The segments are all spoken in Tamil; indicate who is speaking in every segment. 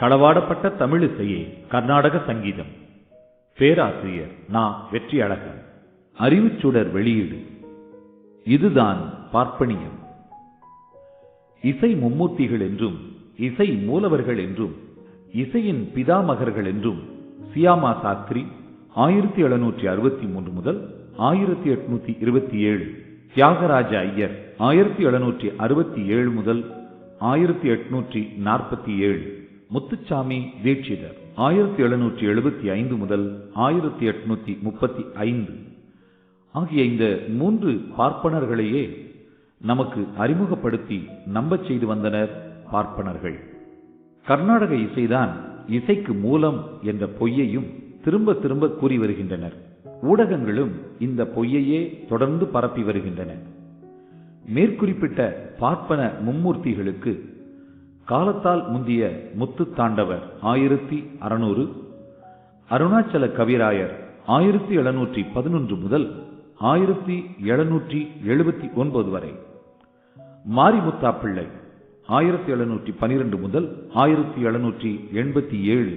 Speaker 1: களவாடப்பட்ட தமிழிசையே கர்நாடக சங்கீதம். பேராசிரியர் நா. வெற்றி அழகன் அறிவுச்சுடர் வெளியீடு. இதுதான் பார்ப்பனியம். இசை மும்மூர்த்திகள் என்றும் இசை மூலவர்கள் என்றும் இசையின் பிதாமகர்கள் என்றும் சியாமா சாஸ்திரி ஆயிரத்தி எழுநூற்றி அறுபத்தி மூன்று முதல் ஆயிரத்தி எட்நூத்தி இருபத்தி ஏழு தியாகராஜ ஐயர் ஆயிரத்தி எழுநூற்றி அறுபத்தி ஏழு முதல் ஆயிரத்தி எட்நூற்றி நாற்பத்தி ஏழு. முத்துச்சாமி தீட்சிதர் ஆயிரத்தி எழுநூற்றி எழுபத்தி ஐந்து முதல் ஆயிரத்தி எட்நூத்தி முப்பத்தி ஐந்து. ஆகிய இந்த மூன்று பார்ப்பனர்களையே நமக்கு அறிமுகப்படுத்தி நம்பச் செய்து வந்தனர் பார்ப்பனர்கள். கர்நாடக இசைதான் இசைக்கு மூலம் என்ற பொய்யையும் திரும்ப திரும்ப கூறி வருகின்றனர். ஊடகங்களும் இந்த பொய்யையே தொடர்ந்து பரப்பி வருகின்றன. மேற்குறிப்பிட்ட பார்ப்பன மும்மூர்த்திகளுக்கு காலத்தால் முந்திய முத்து தாண்டவர் ஆயிரத்தி அறுநூறு அருணாச்சல கவிராயர் ஆயிரத்தி எழுநூற்றி பதினொன்று முதல் ஆயிரத்தி எழுநூற்றி எழுபத்தி ஒன்பது வரை மாரிமுத்தா பிள்ளை ஆயிரத்தி எழுநூற்றி பனிரெண்டு முதல் ஆயிரத்தி எழுநூற்றி எண்பத்தி ஏழு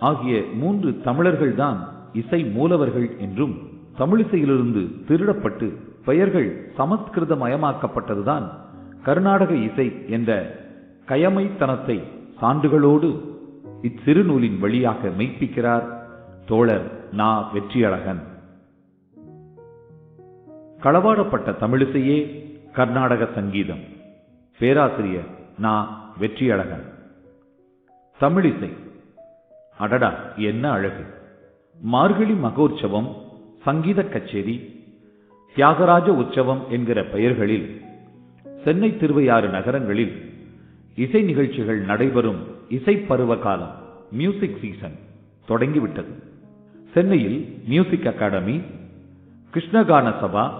Speaker 1: ஆகிய மூன்று தமிழர்கள்தான் இசை மூலவர்கள் என்றும் தமிழிசையிலிருந்து திருடப்பட்டு பெயர்கள் சமஸ்கிருதமயமாக்கப்பட்டதுதான் கர்நாடக இசை என்ற கயமைத்தனத்தை சான்றுகளோடு இச்சிறு நூலின் வழியாக மெய்ப்பிக்கிறார் தோழர் நா. வெற்றியழகன். களவாடப்பட்ட தமிழிசையே கர்நாடக சங்கீதம். பேராசிரியர் நா. வெற்றியழகன். தமிழிசை. அடடா என்ன அழகு. மார்கழி மகோற்சவம் சங்கீத கச்சேரி தியாகராஜ உற்சவம் என்கிற பெயர்களில் சென்னை திருவையாறு நகரங்களில் இசை நிகழ்ச்சிகள் நடைபெறும் இசை பருவ காலம் மியூசிக் சீசன் தொடங்கிவிட்டது. சென்னையில் மியூசிக் அகாடமி கிருஷ்ணகான சபா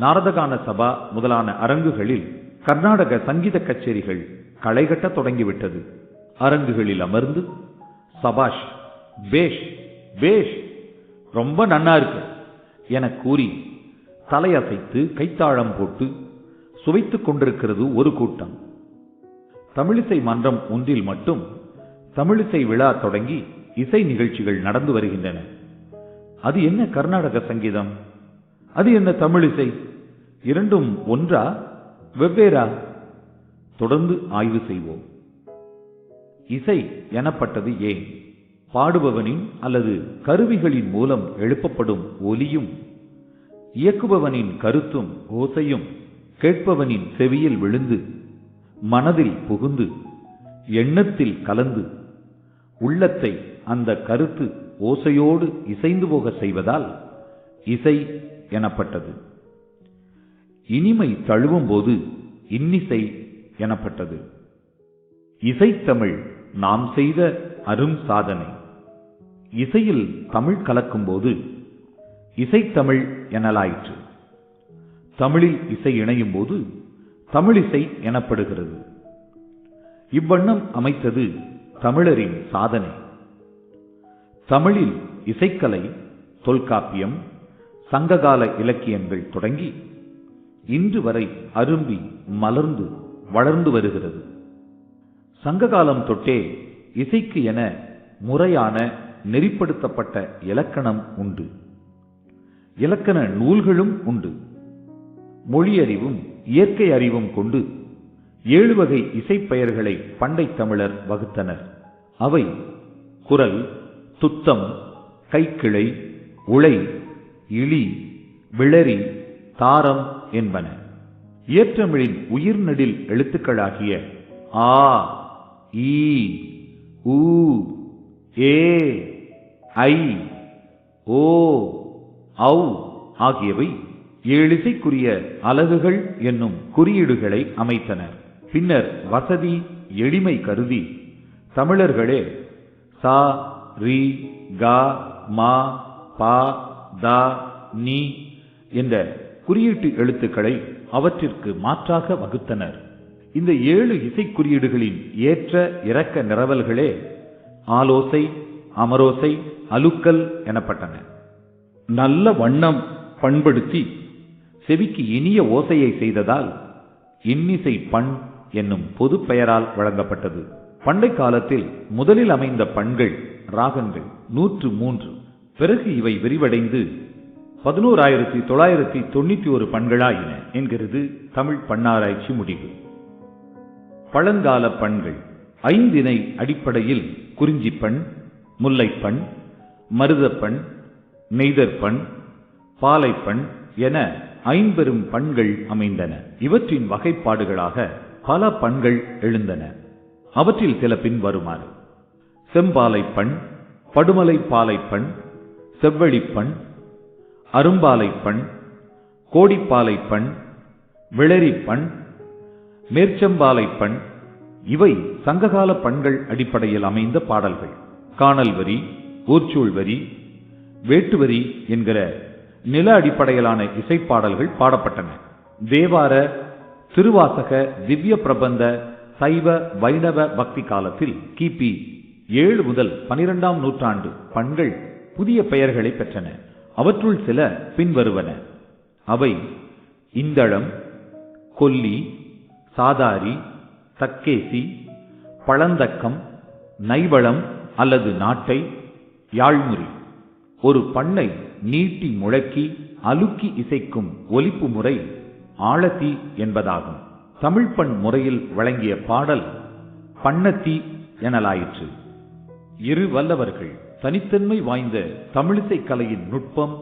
Speaker 1: நாரதகான சபா முதலான அரங்குகளில் கர்நாடக சங்கீத கச்சேரிகள் களைகட்ட தொடங்கிவிட்டது. அரங்குகளில் அமர்ந்து சபாஷ் பேஷ் பேஷ் ரொம்ப நன்னா இருக்கு என கூறி தலையசைத்து கைத்தாழம் போட்டு சுவைத்துக் கொண்டிருக்கிறது ஒரு கூட்டம். தமிழிசை மன்றம் ஒன்றில் மட்டும் தமிழிசை விழா தொடங்கி இசை நிகழ்ச்சிகள் நடந்து வருகின்றன. அது என்ன கர்நாடக சங்கீதம்? அது என்ன தமிழிசை? இரண்டும் ஒன்றா வெவ்வேறா? தொடர்ந்து ஆய்வு செய்வோம். இசை எனப்பட்டது ஏன்? பாடுபவனின் அல்லது கருவிகளின் மூலம் எழுப்பப்படும் ஒலியும் இயக்குபவனின் கருத்தும் ஓசையும் கேட்பவனின் செவியில் விழுந்து மனதில் புகுந்து எண்ணத்தில் கலந்து உள்ளத்தை அந்த கருத்து ஓசையோடு இசைந்து போக செய்வதால் இசை எனப்பட்டது. இனிமை தழுவும் போது இன்னிசை எனப்பட்டது. இசைத்தமிழ் நாம் செய்த அரும் சாதனை. இசையில் தமிழ் கலக்கும்போது இசைத்தமிழ் எனலாயிற்று. தமிழில் இசை இணையும் போது தமிழிசை எனப்படுகிறது. இவ்வண்ணம் அமைத்தது தமிழரின் சாதனை. தமிழில் இசைக்கலை தொல்காப்பியம் சங்ககால இலக்கியங்கள் தொடங்கி இன்று வரை அரும்பி மலர்ந்து வளர்ந்து வருகிறது. சங்ககாலம் தொட்டே இசைக்கு என முறையான நெறிப்படுத்தப்பட்ட இலக்கணம் உண்டு. இலக்கண நூல்களும் உண்டு. மொழியறிவும் இயற்கை அறிவும் கொண்டு ஏழு வகை இசைப்பெயர்களை பண்டை தமிழர் வகுத்தனர். அவை குரல் துத்தம் கைக்கிளை உளை இழி விளரி தாரம் என்பன. இயற்றமிழின் உயிர்நெடில் எழுத்துக்களாகிய ஆ ஈ ஊ ஏ ஐ ஓ ஔ ஆகியவை ஏழிசைக்குரிய அலகுகள் என்னும் குறியீடுகளை அமைத்தனர். பின்னர் வசதி எளிமை கருதி தமிழர்களே சா ரி கா மா பா தா நீ என்ற குறியீட்டு எழுத்துக்களை அவற்றிற்கு மாற்றாக வகுத்தனர். இந்த ஏழு இசைக்குறியீடுகளின் ஏற்ற இறக்க நிரவல்களே ஆலோசை அமரோசை அலுக்கல் எனப்பட்டன. நல்ல வண்ணம் பண்படுத்தி செவிக்கு இனிய ஓசையை செய்ததால் இன்னிசை பண் என்னும் பொது பெயரால் வழங்கப்பட்டது. பண்டை காலத்தில் முதலில் அமைந்த பண்கள் ராகங்கள் நூற்று மூன்று. பிறகு இவை விரிவடைந்து பதினோராயிரத்தி தொள்ளாயிரத்தி தொண்ணூத்தி ஒரு பண்களாயின என்கிறது தமிழ் பண்ணாராய்ச்சி முடிவு. பழங்கால பண்கள் ஐந்தினை அடிப்படையில் குறிஞ்சிப்பண் முல்லைப்பண் மருதப்பண் நெய்தற்பண் பாலைப்பண் என ஐம்பெரும் பண்கள் அமைந்தன. இவற்றின் வகைப்பாடுகளாக பல பண்கள் எழுந்தன. அவற்றில் சில பின் வருமாறு. செம்பாலைப்பண் படுமலை பாலைப்பண் செவ்வழிப்பண் அரும்பாலைப்பண் கோடிப்பாலைப்பண் விளரிப்பண் மேற்செம்பாலைப்பண் இவை சங்ககால பண்கள் அடிப்படையில் அமைந்த பாடல்கள். காணல் வரி ஊர்ச்சூழ் வரி வேட்டுவரி என்கிற நில அடிப்படையிலான இசைப்பாடல்கள் பாடப்பட்டன. தேவார திருவாசக திவ்ய பிரபந்த சைவ வைணவ பக்தி காலத்தில் கிபி ஏழு முதல் பனிரெண்டாம் நூற்றாண்டு பண்கள் புதிய பெயர்களை பெற்றன. அவற்றுள் சில பின்வருவன. அவை இந்தளம் கொல்லி சாதாரி தக்கேசி பழந்தக்கம் நைவளம் அல்லது நாட்டை யாழ்முறி. ஒரு பண்ணை நீட்டி முழக்கி அலுக்கி இசைக்கும் ஒலிப்பு முறை ஆழத்தி என்பதாகும். தமிழ்ப்பண் முறையில் வழங்கிய பாடல் பண்ணத்தி எனலாயிற்று. இரு வல்லவர்கள் தனித்தன்மை வாய்ந்த தமிழிசை கலையின் நுட்பம்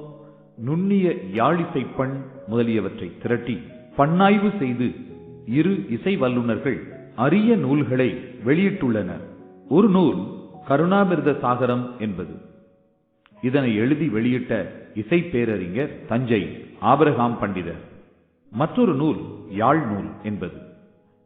Speaker 1: நுண்ணிய யாழிசைப்பண் முதலியவற்றை திரட்டி பண்ணாய்வு செய்து இரு இசை வல்லுநர்கள் அரிய நூல்களை வெளியிட்டுள்ளனர். ஒரு நூல் கருணாமிர்த சாகரம் என்பது. இதனை எழுதி வெளியிட்ட இசை பேரறிஞர் தஞ்சை ஆபரகாம் பண்டிதர். மற்றொரு நூல் யாழ் நூல் என்பது.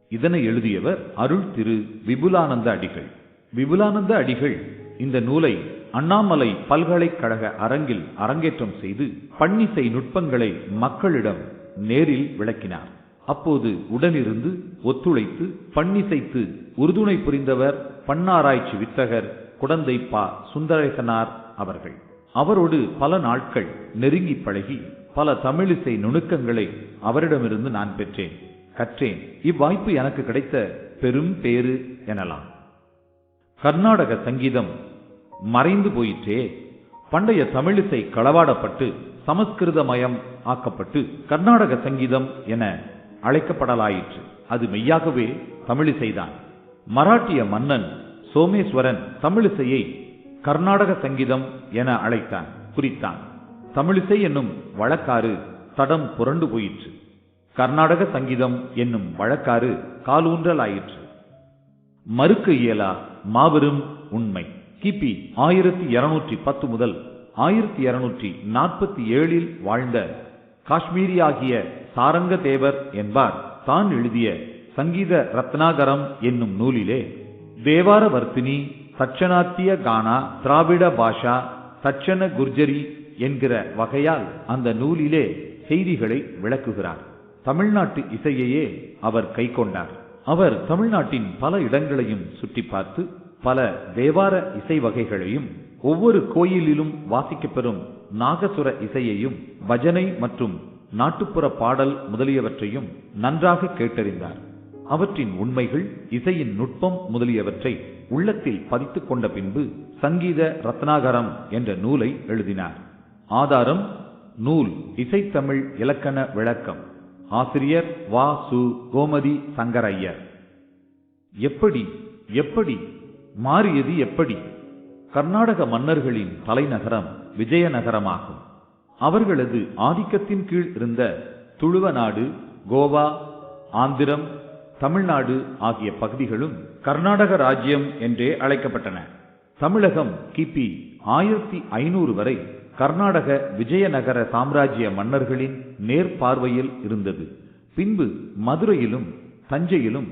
Speaker 1: இதனை எழுதியவர் அருள் திரு விபுலானந்த அடிகள். விபுலானந்த அடிகள் இந்த நூலை அண்ணாமலை பல்கலைக்கழக அரங்கில் அரங்கேற்றம் செய்து பன்னிசை நுட்பங்களை மக்களிடம் நேரில் விளக்கினார். அப்போது உடனிருந்து ஒத்துழைத்து பன்னிசைத்து உறுதுணை புரிந்தவர் பன்னாராய்ச்சி வித்தகர் குடந்தை பா. சுந்தரேசனார் அவர்கள். அவரோடு பல நாட்கள் நெருங்கி பழகி பல தமிழிசை நுணுக்கங்களை அவரிடமிருந்து நான் பெற்றேன் கற்றேன். இவ்வாய்ப்பு எனக்கு கிடைத்த பெரும் பேறு எனலாம். கர்நாடக சங்கீதம் மறைந்து போயிற்றே. பண்டைய தமிழிசை களவாடப்பட்டு சமஸ்கிருதமயம் ஆக்கப்பட்டு கர்நாடக சங்கீதம் என அழைக்கப்படலாயிற்று. அது மெய்யாகவே தமிழிசைதான். மராட்டிய மன்னன் சோமேஸ்வரன் தமிழிசையை கர்நாடக சங்கீதம் என அழைத்தான் குறித்தான். தமிழிசை என்னும் வழக்காறு தடம் புரண்டு போயிற்று. கர்நாடக சங்கீதம் என்னும் வழக்காறு காலூன்றலாயிற்று. மறுக்க இயலா மாபெரும் உண்மை. கிபி ஆயிரத்தி இருநூற்றி பத்து முதல் ஆயிரத்தி இருநூற்றி நாற்பத்தி ஏழில் வாழ்ந்த காஷ்மீரியாகிய சாரங்க தேவர் என்பார். தான் எழுதிய சங்கீத ரத்னாகரம் என்னும் நூலிலே தேவார வர்த்தினி தட்சணாத்திய கானா திராவிட பாஷா தட்சண குர்ஜரி என்கிற வகையால் அந்த நூலிலே செய்திகளை விளக்குகிறார். தமிழ்நாட்டு இசையையே அவர் கை கொண்டார். அவர் தமிழ்நாட்டின் பல இடங்களையும் சுற்றி பார்த்து பல தேவார இசை வகைகளையும் ஒவ்வொரு கோயிலிலும் வாசிக்கப்பெறும் நாகசுர இசையையும் பஜனை மற்றும் நாட்டுப்புற பாடல் முதலியவற்றையும் நன்றாக கேட்டறிந்தார். அவற்றின் உண்மைகள் இசையின் நுட்பம் முதலியவற்றை உள்ளத்தில் பதித்துக் கொண்ட பின்பு சங்கீத ரத்னாகரம் என்ற நூலை எழுதினார். ஆதாரம் நூல் இசைத்தமிழ் இலக்கண விளக்கம். ஆசிரியர் வா. சு. கோமதி சங்கரையர் எப்படி எப்படி மாறியது எப்படி? கர்நாடக மன்னர்களின் தலைநகரம் விஜயநகரமாகும். அவர்களது ஆதிக்கத்தின் கீழ் இருந்த துளுவநாடு கோவா ஆந்திரம் தமிழ்நாடு ஆகிய பகுதிகளும் கர்நாடக ராஜ்யம் என்றே அழைக்கப்பட்டன. தமிழகம் கிபி ஆயிரத்தி ஐநூறு வரை கர்நாடக விஜயநகர சாம்ராஜ்ய மன்னர்களின் நேர்பார்வையில் இருந்தது. பின்பு மதுரையிலும் தஞ்சையிலும்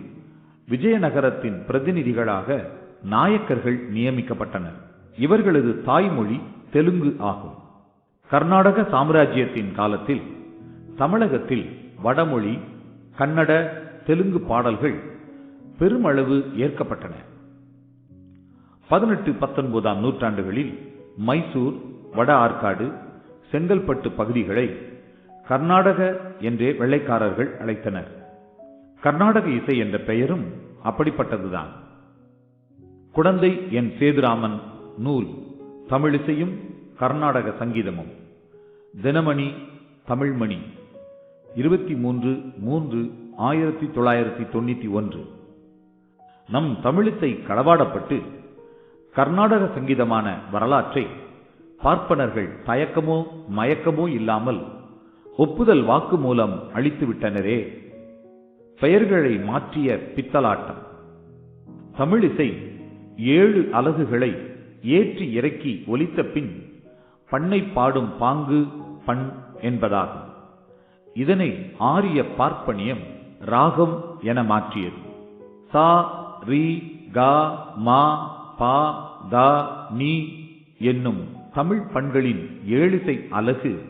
Speaker 1: விஜயநகரத்தின் பிரதிநிதிகளாக நாயக்கர்கள் நியமிக்கப்பட்டனர். இவர்களது தாய்மொழி தெலுங்கு ஆகும். கர்நாடக சாம்ராஜ்யத்தின் காலத்தில் தமிழகத்தில் வடமொழி கன்னட தெலுங்கு பாடல்கள் பெருமளவு ஏற்கப்பட்டன. பதினெட்டு பத்தொன்பதாம் நூற்றாண்டுகளில் மைசூர் வட ஆற்காடு செங்கல்பட்டு பகுதிகளை கர்நாடக என்றே வெள்ளைக்காரர்கள் அழைத்தனர். கர்நாடக இசை என்ற பெயரும் அப்படிப்பட்டதுதான். குடந்தை என் சேதுராமன் நூல் தமிழிசையும் கர்நாடக சங்கீதமும். தினமணி தமிழ்மணி. இருபத்தி மூன்று மூன்று ஆயிரத்தி தொள்ளாயிரத்தி தொண்ணூத்தி ஒன்று. நம் தமிழிசை களவாடப்பட்டு கர்நாடக சங்கீதமான வரலாற்றை பார்ப்பனர்கள் தயக்கமோ மயக்கமோ இல்லாமல் ஒப்புதல் வாக்கு மூலம் அளித்துவிட்டனரே. பெயர்களை மாற்றிய பித்தலாட்டம். தமிழிசை ஏழு அலகுகளை ஏற்றி இறக்கி ஒலித்த பின் பண்ணை பாடும் பாங்கு பண் என்பதாகும். இதனை ஆரிய பார்ப்பனியம் ராகம் என மாற்றியது. சா ரி கா மா பா தா நீ என்னும் தமிழ் பண்களின் ஏழிசை அலகு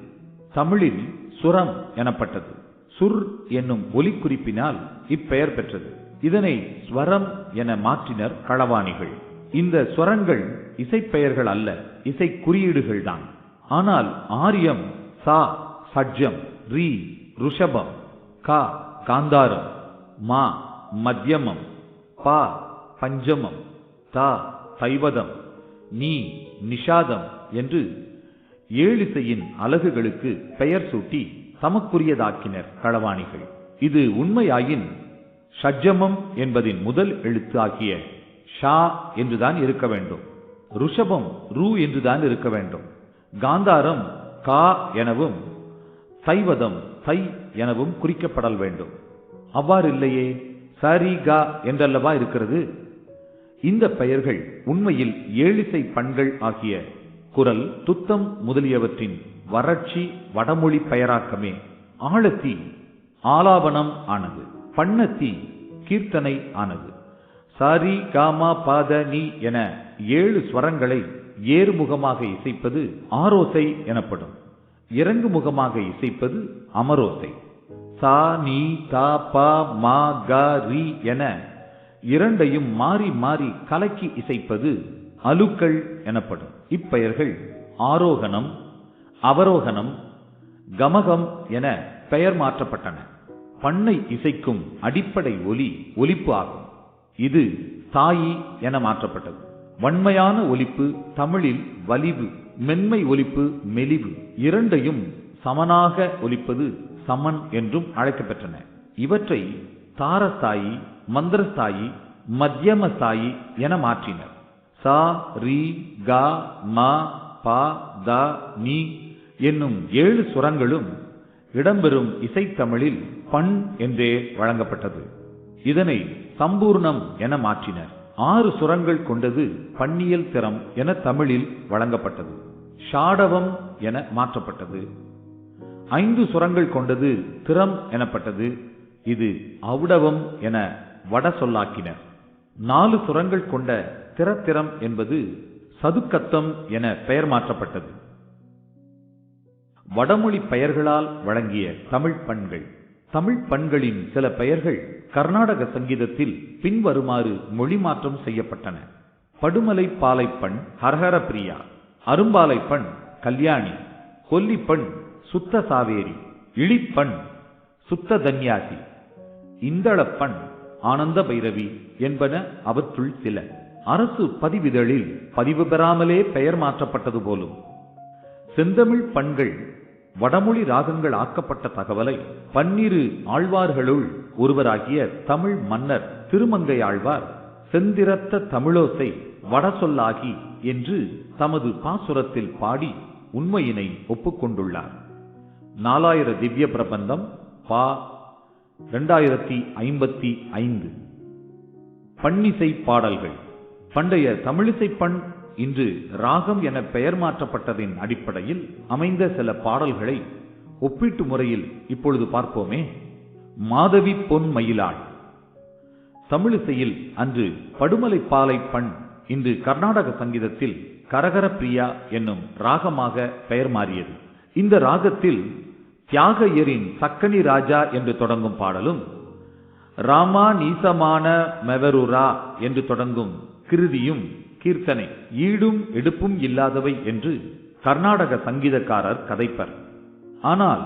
Speaker 1: தமிழில் சுரம் எனப்பட்டது. சுர் என்னும் ஒலிக்குறிப்பினால் இப்பெயர் பெற்றது. இதனை ஸ்வரம் என மாற்றினர் களவாணிகள். இந்த ஸ்வரங்கள் இசைப்பெயர்கள் அல்ல இசை குறியீடுகள் தான். ஆனால் ஆரியம் சா சஜ்ஜம் ரீ ருஷபம் கா காந்தாரம் மா மத்தியமம் பா பஞ்சமம் தா தைவதம் நீ நிஷாதம் என்று ஏழிசையின் அலகுகளுக்கு பெயர் சூட்டி தமக்குரியதாக்கினர் களவாணிகள். இது உண்மையாயின் ஷட்ஜமம் என்பதின் முதல் எழுத்து ஆகிய ஷா என்றுதான் இருக்க வேண்டும். ருஷபம் ரூ என்றுதான் இருக்க வேண்டும். காந்தாரம் கா எனவும் சைவதம் தை எனவும் குறிக்கப்படல் வேண்டும். அவ்வாறு இல்லையே? சரி கா என்றல்லவா இருக்கிறது? இந்த பெயர்கள் உண்மையில் ஏழிசை பண்கள் ஆகிய குரல் துத்தம் முதலியவற்றின் வறட்சி வடமொழி பெயராக்கமே. ஆழத்தி ஆலாபனம் ஆனது. பண்ணத்தி கீர்த்தனை ஆனது. சாரி காமா பாத நீ என ஏழு ஸ்வரங்களை ஏறுமுகமாக இசைப்பது ஆரோசை எனப்படும். இறங்கு முகமாக இசைப்பது அமரோசை. சா நீ தா பா மா கா ரி என இரண்டையும் மாறி மாறி கலக்கி இசைப்பது அலுக்கள் எனப்படும். இப்பெயர்கள் ஆரோகணம் அவரோகணம் கமகம் என பெயர் மாற்றப்பட்டன. பண்ணை இசைக்கும் அடிப்படை ஒலி ஒலிப்பு ஆகும். இது தாயி என மாற்றப்பட்டது. வன்மையான ஒலிப்பு தமிழில் வலிவு மென்மை ஒலிப்பு மெலிவு இரண்டையும் சமனாக ஒலிப்பது சமன் என்றும் அழைக்கப்பெற்றன இவற்றை தாரஸ்தாயி மந்திரஸ்தாயி மத்தியமஸ்தாயி என மாற்றினர். சா ரி கா ம ப த நீ என்னும் ஏழு சுரங்களும் இடம்பெறும் இசைத்தமிழில் பண் என்றே வழங்கப்பட்டது. இதனை சம்பூர்ணம் என மாற்றினர். ஆறு சுரங்கள் கொண்டது பன்னியல் திறம் என தமிழில் வழங்கப்பட்டது. ஷாடவம் என மாற்றப்பட்டது. ஐந்து சுரங்கள் கொண்டது திறம் எனப்பட்டது. இது அவுடவம் என வட சொல்லாக்கினர் நாலு சுரங்கள் கொண்ட திறத்திறம் என்பது சதுக்கத்தம் என பெயர் மாற்றப்பட்டது. வடமொழி பெயர்களால் வழங்கிய தமிழ் பண்கள். தமிழ் பண்களின் சில பெயர்கள் கர்நாடக சங்கீதத்தில் பின்வருமாறு மொழி மாற்றம் செய்யப்பட்டன. படுமலை பாலைப்பண் ஹரஹர பிரியா. அரும்பாலைப்பண் கல்யாணி. கொல்லிப்பண் சுத்த சாவேரி. இழிப்பண் சுத்த தன்யாசி. இந்தளப்பண் ஆனந்த பைரவி என்பன அவற்றுள் சில. அரசு பதிவிதழில் பதிவு பெறாமலே பெயர் மாற்றப்பட்டது போலும். செந்தமிழ் பண்கள் வடமொழி ராகங்கள் ஆக்கப்பட்ட தகவலை பன்னிரு ஆழ்வார்களுள் ஒருவராகிய தமிழ் மன்னர் திருமங்கை ஆழ்வார் செந்திரத்த தமிழோசை வடசொல்லாகி என்று தமது பாசுரத்தில் பாடி உண்மையினை ஒப்புக்கொண்டுள்ளார். நாலாயிர திவ்ய பிரபந்தம் பா. இரண்டாயிரத்தி ஐம்பத்தி ஐந்து. பன்னிசை பாடல்கள். பண்டைய தமிழிசை பண் இன்று ராகம் என பெயர் மாற்றப்பட்டதின் அடிப்படையில் அமைந்த சில பாடல்களை ஒப்பீட்டு முறையில் இப்பொழுது பார்ப்போமே. மாதவி பொன் மயிலாள். தமிழிசையில் அன்று படுமலை பாலை பண் இன்று கர்நாடக சங்கீதத்தில் கரகர பிரியா என்னும் ராகமாக பெயர் மாறியது. இந்த ராகத்தில் தியாகையரின் சக்கனி ராஜா என்று தொடங்கும் பாடலும் ராமா நீசமான மெவருரா என்று தொடங்கும் கிருதியும் கீர்த்தனை ஈடும் எடுப்பும் இல்லாதவை என்று கர்நாடக சங்கீதக்காரர் கதைப்பர். ஆனால்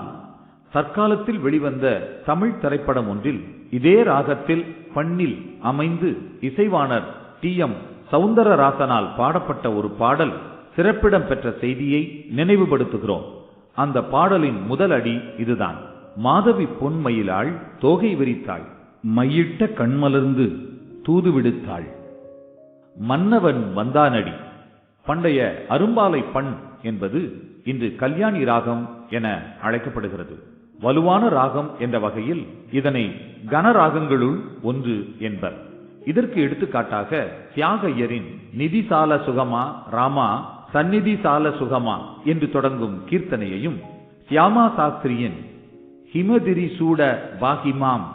Speaker 1: தற்காலத்தில் வெளிவந்த தமிழ் திரைப்படம் ஒன்றில் இதே ராகத்தில் பண்ணில் அமைந்து இசைவாணர் டி. எம். சவுந்தரராசனால் பாடப்பட்ட ஒரு பாடல் சிறப்பிடம் பெற்ற செய்தியை நினைவுபடுத்துகிறோம். அந்த பாடலின் முதல் அடி இதுதான். மாதவி பொன்மயிலாள் தோகை விரித்தாள் மையிட்ட கண்மலர்ந்து தூது விடுத்தாள் மன்னவன் வந்தானடி. பண்டைய அரும்பாலை பண் என்பது இன்று கல்யாணி ராகம் என அழைக்கப்படுகிறது. வலுவான ராகம் என்ற வகையில் இதனை கனராகங்களுள் ஒன்று என்பர். இதற்கு எடுத்துக்காட்டாக தியாகையரின் நிதிசால சுகமா ராமா சந்நிதி சால சுகமா என்று தொடங்கும் கீர்த்தனையையும் சியாமா சாஸ்திரியின் ஹிமதிரி சூட வாகிமாம்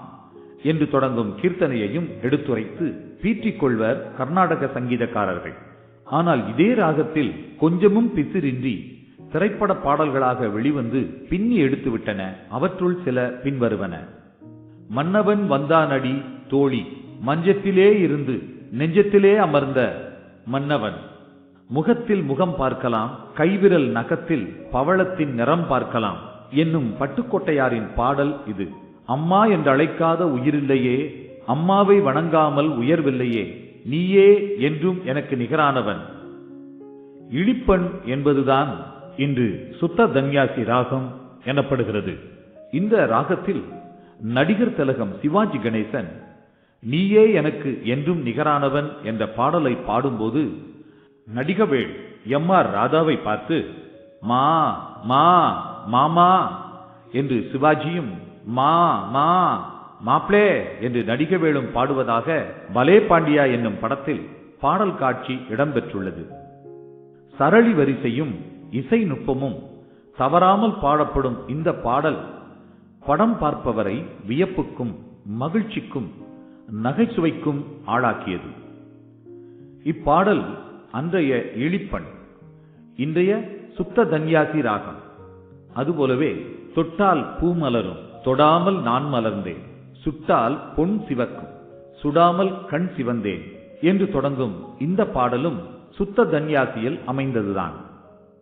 Speaker 1: என்று தொடங்கும் கீர்த்தனையையும் எடுத்துரைத்து பீற்றிக் கொள்வர் கர்நாடக சங்கீதக்காரர்கள். ஆனால் இதே ராகத்தில் கொஞ்சமும் பிசிறின்றி திரைப்பட பாடல்களாக வெளிவந்து பின்னி எடுத்துவிட்டன. அவற்றுள் சில பின்வருவன. மன்னவன் வந்தானடி தோழி மஞ்சத்திலே இருந்து நெஞ்சத்திலே அமர்ந்த மன்னவன். முகத்தில் முகம் பார்க்கலாம் கைவிரல் நகத்தில் பவளத்தின் நிறம் பார்க்கலாம். என்னும் பட்டுக்கோட்டையாரின் பாடல் இது. அம்மா என்று அழைக்காத உயிரில்லையே அம்மாவை வணங்காமல் உயர்வில்லையே நீயே என்றும் எனக்கு நிகரானவன். இழிப்பண் என்பதுதான் இன்று சுத்த தன்யாசி ராகம் எனப்படுகிறது. இந்த ராகத்தில் நடிகர் திலகம் சிவாஜி கணேசன் நீயே எனக்கு என்றும் நிகரானவன் என்ற பாடலை பாடும்போது நடிகவேள் எம் ஆர் ராதாவை பார்த்து மா மா மாமா என்று சிவாஜியும் மா மா மாப்ளே என்று நடிகவேளும் பாடுவதாக பலே பாண்டியா என்னும் படத்தில் பாடல் காட்சி இடம்பெற்றுள்ளது. சரளி வரிசையும் இசை நுட்பமும் தவறாமல் பாடப்படும் இந்த பாடல் படம் பார்ப்பவரை வியப்புக்கும் மகிழ்ச்சிக்கும் நகைச்சுவைக்கும் ஆளாக்கியது. இப்பாடல் அன்றைய இழிப்பண் இன்றைய சுத்த தன்யாசி ராகம் அதுபோலவே தொட்டால் பூமலரும் தொடாமல் நான் மலர்ந்தேன். சுட்டால் பொன் சிவக்கும். சுடாமல் கண் சிவந்தேன். என்று தொடங்கும் இந்த பாடலும் சுத்த தன்யாசியில் அமைந்ததுதான்.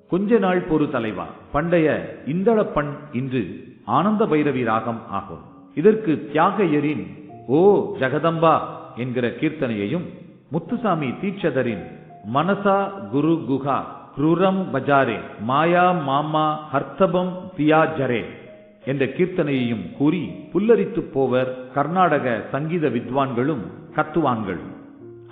Speaker 1: கொஞ்ச நாள் பொறு தலைவா. பண்டைய இந்தளப்பண் இன்று ஆனந்த பைரவி ராகம் ஆகும். இதற்கு தியாகையரின் ஓ ஜெகதம்பா என்கிற கீர்த்தனையையும் முத்துசாமி தீட்சதரின் மனசா குரு குஹா குரூரம் பஜாரே மாயா மாமா ஹர்த்தபம் தியாஜரே என்ற கீர்த்தனையையும் கூறி புல்லரித்து போவர் கர்நாடக சங்கீத வித்வான்களும் கத்துவான்கள்.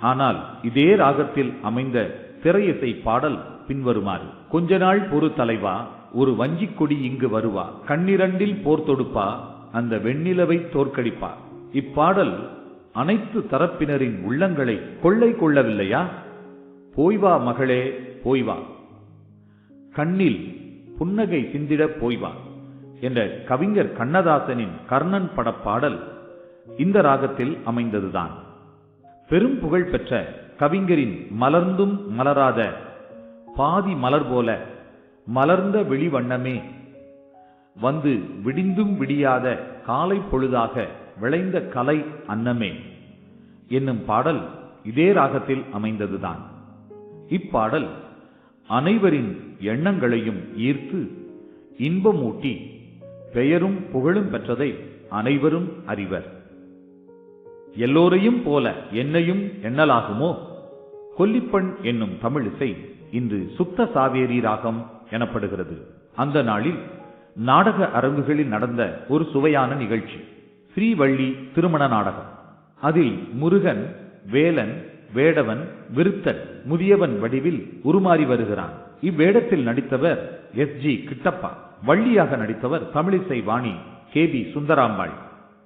Speaker 1: ஆனால் இதே ராகத்தில் அமைந்த திரையிசை பாடல் பின்வருமாறு. கொஞ்ச நாள் பொறு தலைவா ஒரு வஞ்சிக் கொடி இங்கு வருவா. கண்ணிரண்டில் போர் தொடுப்பா அந்த வெண்ணிலவை தோற்கடிப்பா. இப்பாடல் அனைத்து தரப்பினரின் உள்ளங்களை கொள்ளை கொள்ளவில்லையா? போய்வா மகளே போய்வா கண்ணில் புன்னகை சிந்திட போய்வா என்ற கவிஞர் கண்ணதாசனின் கர்ணன் படப் பாடல் இந்த ராகத்தில் அமைந்ததுதான். பெரும் புகழ் பெற்ற கவிஞரின் மலர்ந்தும் மலராத பாதி மலர் போல மலர்ந்த வெளிவண்ணமே வந்து விடிந்தும் விடியாத காலை பொழுதாக விளைந்த கலை அன்னமே என்னும் பாடல் இதே ராகத்தில் அமைந்ததுதான். இப்பாடல் அனைவரின் எண்ணங்களையும் ஈர்த்து இன்பமூட்டி பெயரும் புகழும் பெற்றதை அனைவரும் அறிவர். எல்லோரையும் போல என்னையும் எண்ணலாகுமோ? கொல்லிப்பண் என்னும் தமிழிசை இன்று சுத்த சாவேரி ராகம் எனப்படுகிறது. அந்த நாளில் நாடக அரங்குகளில் நடந்த ஒரு சுவையான நிகழ்ச்சி ஸ்ரீவள்ளி திருமண நாடகம். அதில் முருகன் வேலன் வேடவன் விருத்தன் முதியவன் வடிவில் உருமாறி வருகிறான். இவ்வேடத்தில் நடித்தவர் எஸ் ஜி கிட்டப்பா. வள்ளியாக நடித்தவர் தமிழிசை வாணி கே பி சுந்தராம்பாள்.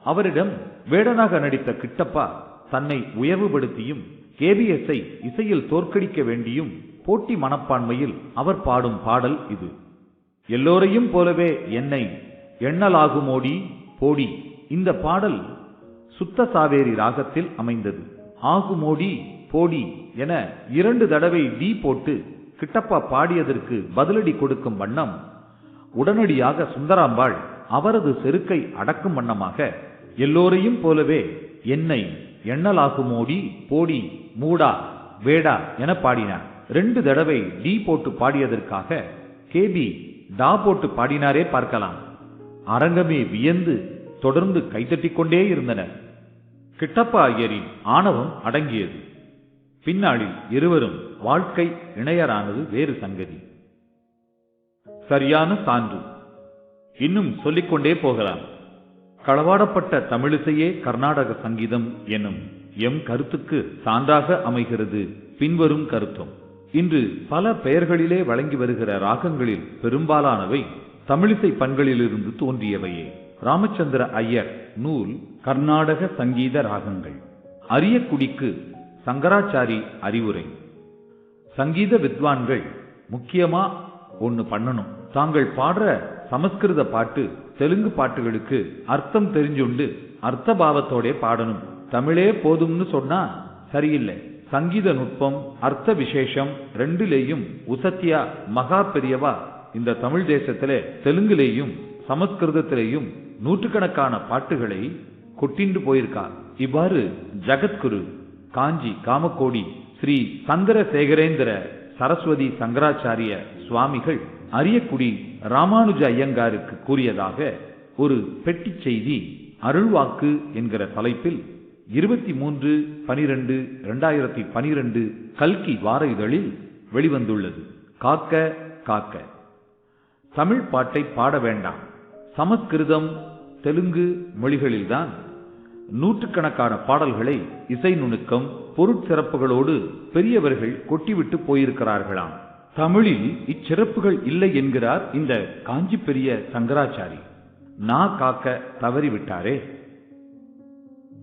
Speaker 1: அவரிடம் வேடனாக நடித்த கிட்டப்பா தன்னை உயர்வுபடுத்தியும் கேபிஎஸ்ஐ இசையில் தோற்கடிக்க வேண்டியும் போட்டி மனப்பான்மையில் அவர் பாடும் பாடல் இது. எல்லோரையும் போலவே என்னை எண்ணலாகுமோடி போடி. இந்த பாடல் சுத்த சாவேரி ராகத்தில் அமைந்தது. ஆகுமோடி போடி என இரண்டு தடவை டி போட்டு கிட்டப்பா பாடியதற்கு பதிலடி கொடுக்கும் வண்ணம் உடனடியாக சுந்தராம்பாள் அவரது செருக்கை அடக்கும் வண்ணமாக எல்லோரையும் போலவே என்னை எண்ணலாகுமோடி போடி மூடா வேடா என பாடினார். ரெண்டு தடவை டி போட்டு பாடியதற்காக கேபி டா போட்டு பாடினாரே பார்க்கலாம். அரங்கமே வியந்து தொடர்ந்து கைத்தட்டிக் கொண்டே இருந்தனர். கிட்டப்பா ஐயரின் ஆணவம் அடங்கியது. பின்னாளில் இருவரும் வாழ்க்கை இணையரானது வேறு சங்கதி. சரியான சான்று. இன்னும் சொல்லிக்கொண்டே போகலாம். களவாடப்பட்ட தமிழிசையே கர்நாடக சங்கீதம் எனும் எம் கருத்துக்கு சான்றாக அமைகிறது. பின்வரும் கருத்தும். இன்று பல பெயர்களிலே வழங்கி வருகிற ராகங்களில் பெரும்பாலானவை தமிழிசை பண்களிலிருந்து தோன்றியவையே. ராமச்சந்திர ஐயர் நூல் கர்நாடக சங்கீத ராகங்கள். அரியக்குடிக்கு சங்கராச்சாரி அறிவுரை. சங்கீத வித்வான்கள் முக்கியமா ஒன்னு பண்ணணும். தாங்கள் பாடுற சமஸ்கிருத பாட்டு தெலுங்கு பாட்டுகளுக்கு அர்த்தம் தெரிஞ்சுண்டு அர்த்தபாவத்தோடே பாடணும். தமிழே போதும்னு சொன்னா சரியில்லை. சங்கீத நுட்பம் அர்த்த விசேஷம் ரெண்டுலேயும் உசத்தியா மகா பெரியவா இந்த தமிழ் தேசத்துல தெலுங்குலேயும் சமஸ்கிருதத்திலேயும் நூற்றுக்கணக்கான பாட்டுகளை கொட்டிண்டு போயிருக்கார். இவ்வாறு ஜகத்குரு காஞ்சி காமக்கோடி ஸ்ரீ சந்திரசேகரேந்திர சரஸ்வதி சங்கராச்சாரிய சுவாமிகள் அரியக்குடி ராமானுஜ ஐயங்காருக்கு கூறியதாக ஒரு பெட்டி செய்தி அருள்வாக்கு என்கிற தலைப்பில் இருபத்தி மூன்று பனிரெண்டு இரண்டாயிரத்தி பனிரெண்டு கல்கி வார இதழில் வெளிவந்துள்ளது. காக்க காக்க. தமிழ் பாட்டை பாட வேண்டாம். சமஸ்கிருதம் தெலுங்கு மொழிகளில்தான். நூற்றுக்கணக்கான பாடல்களை இசை நுணுக்கம் பொருட்சிறப்புகளோடு பெரியவர்கள் கொட்டிவிட்டு போயிருக்கிறார்களாம். தமிழில் இச்சிறப்புகள் இல்லை என்கிறார் இந்த காஞ்சி பெரிய சங்கராச்சாரி. நா காக்க தவறிவிட்டாரே.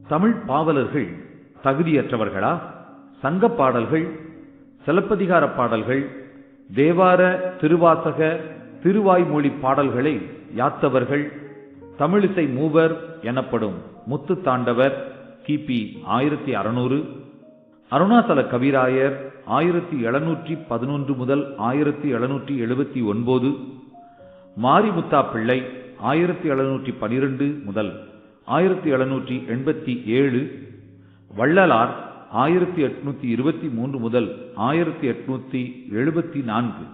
Speaker 1: தமிழ் பாவலர்கள் தகுதியற்றவர்களா? சங்க பாடல்கள் சிலப்பதிகார பாடல்கள் தேவார திருவாசக திருவாய்மொழி பாடல்களை யாத்தவர்கள் தமிழிசை மூவர் எனப்படும் முத்து தாண்டவர் கிபி ஆயிரத்தி அறுநூறு அருணாசல கவிராயர் ஆயிரத்தி எழுநூற்றி பதினொன்று முதல் ஆயிரத்தி எழுநூற்றி எழுபத்தி ஒன்பது மாரிமுத்தா பிள்ளை ஆயிரத்தி எழுநூற்றி பனிரெண்டு முதல் ஆயிரத்தி எழுநூற்றி எண்பத்தி ஏழு வள்ளலார் ஆயிரத்தி எட்நூத்தி இருபத்தி மூன்று முதல் ஆயிரத்தி எட்நூத்தி எழுபத்தி நான்கு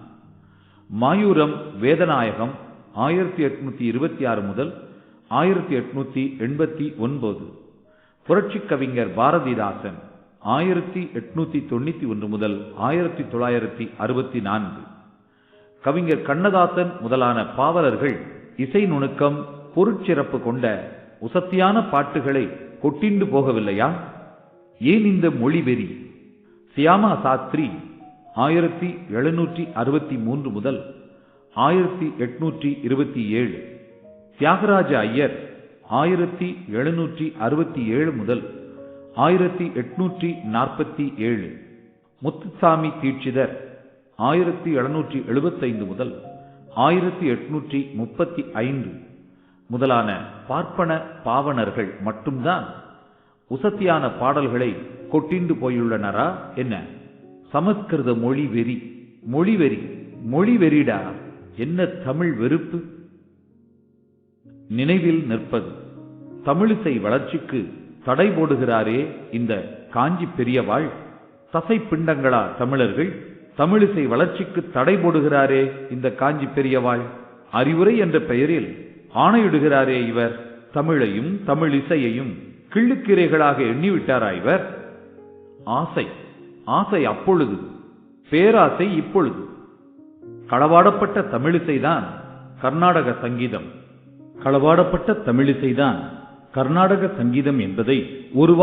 Speaker 1: மாயூரம் வேதநாயகம் ஆயிரத்தி எட்நூத்தி இருபத்தி ஆறு முதல் ஆயிரத்தி எட்நூத்தி எண்பத்தி ஒன்பது. புரட்சி கவிஞர் பாரதிதாசன் ஆயிரத்தி எட்நூத்தி தொண்ணூத்தி ஒன்று முதல் ஆயிரத்தி தொள்ளாயிரத்தி அறுபத்தி நான்கு. கவிஞர் கண்ணதாசன் முதலான பாவலர்கள் இசை நுணுக்கம் பொருட்சிறப்பு கொண்ட உசத்தியான பாட்டுகளை கொட்டிண்டு போகவில்லையா? ஏன் இந்த மொழி வெறி? சியாமா சாஸ்திரி ஆயிரத்தி எழுநூற்றி அறுபத்தி மூன்று முதல் ஆயிரத்தி எட்நூற்றி இருபத்தி ஏழு. தியாகராஜ ஐயர் ஆயிரத்தி எழுநூற்றி அறுபத்தி ஏழு முதல் ஆயிரத்தி எட்நூற்றி நாற்பத்தி ஏழு முத்துசாமி தீட்சிதர் ஆயிரத்தி எழுநூற்றி எழுபத்தைந்து முதல் ஆயிரத்தி எட்நூற்றி முப்பத்தி ஐந்து முதலான பார்ப்பன பாவனர்கள் மட்டும்தான் உசத்தியான பாடல்களை கொட்டிண்டு போயுள்ளனரா என்ன? சமஸ்கிருத மொழி வெறி மொழி வெறி மொழி வெறிடா? என்ன தமிழ் வெறுப்பு? நினைவில் நிற்பது தமிழிசை வளர்ச்சிக்கு தடை போடுகிறாரே இந்த காஞ்சி பெரியவாள். தசை பிண்டங்களா தமிழர்கள்? தமிழிசை வளர்ச்சிக்கு தடை போடுகிறாரே இந்த காஞ்சி பெரியவாள். அறிவுரை என்ற பெயரில் ஆணையிடுகிறாரே இவர். தமிழையும் தமிழ் இசையையும் கிள்ளுக்கிரைகளாக எண்ணிவிட்டாரா இவர்? ஆசை. ஆசை அப்பொழுது. பேராசை இப்பொழுது. களவாடப்பட்ட தமிழிசைதான் கர்நாடக சங்கீதம். களவாடப்பட்ட தமிழிசைதான் கர்நாடக சங்கீதம் என்பதை ஒரு